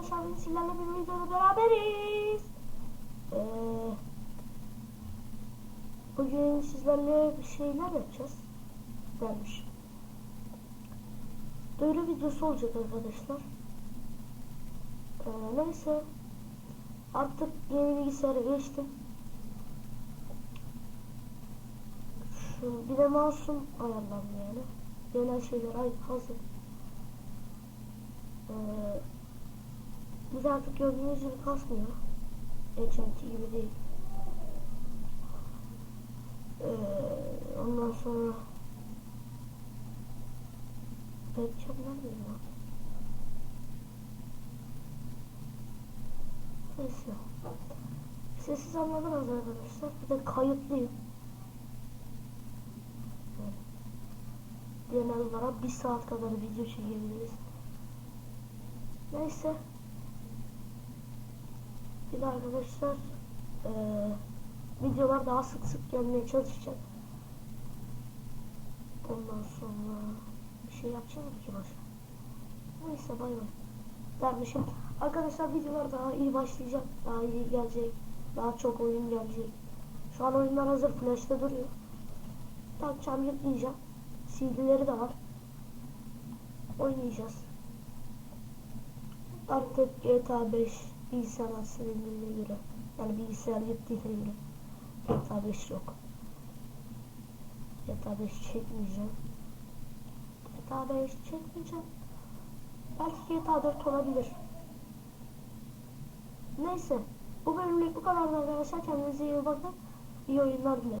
arkadaşlar bugün sizlerle bir videoda beraberiz. Ee, bugün sizlerle bir şeyler yapacağız. Dermiş. Duyuru videosu olacak arkadaşlar. Ee, neyse. Artık yeni bilgisayara geçtim. Şu bir de mouse'um ayarlandı yani. Genel şeyler hazır. Ee, biz artık gördüğünüz gibi kasmıyor. HMT gibi değil. Ee, ondan sonra Webcam neredeyim lan? Neyse. Sessiz anladınız arkadaşlar. Bir de kayıtlıyım. Genel olarak bir saat kadar video çekebiliriz. Neyse. Bir de arkadaşlar eee, videolar daha sık sık gelmeye çalışacak. Ondan sonra bir şey yapacağım ki başka. Neyse bay bay. Dermişim. Arkadaşlar videolar daha iyi başlayacak. Daha iyi gelecek. Daha çok oyun gelecek. Şu an oyunlar hazır. Flash'ta duruyor. Takacağım yükleyeceğim. CD'leri de var. Oynayacağız. Artık GTA 5 bilgisayar silindiğine göre yani bilgisayar gittiğine göre GTA 5 yok. GTA 5 çekmeyeceğim. GTA 5 çekmeyeceğim. Belki GTA 4 olabilir. Neyse. Bu bölümlük bu kadar arkadaşlar. Kendinize iyi bakın. İyi oyunlar dilerim.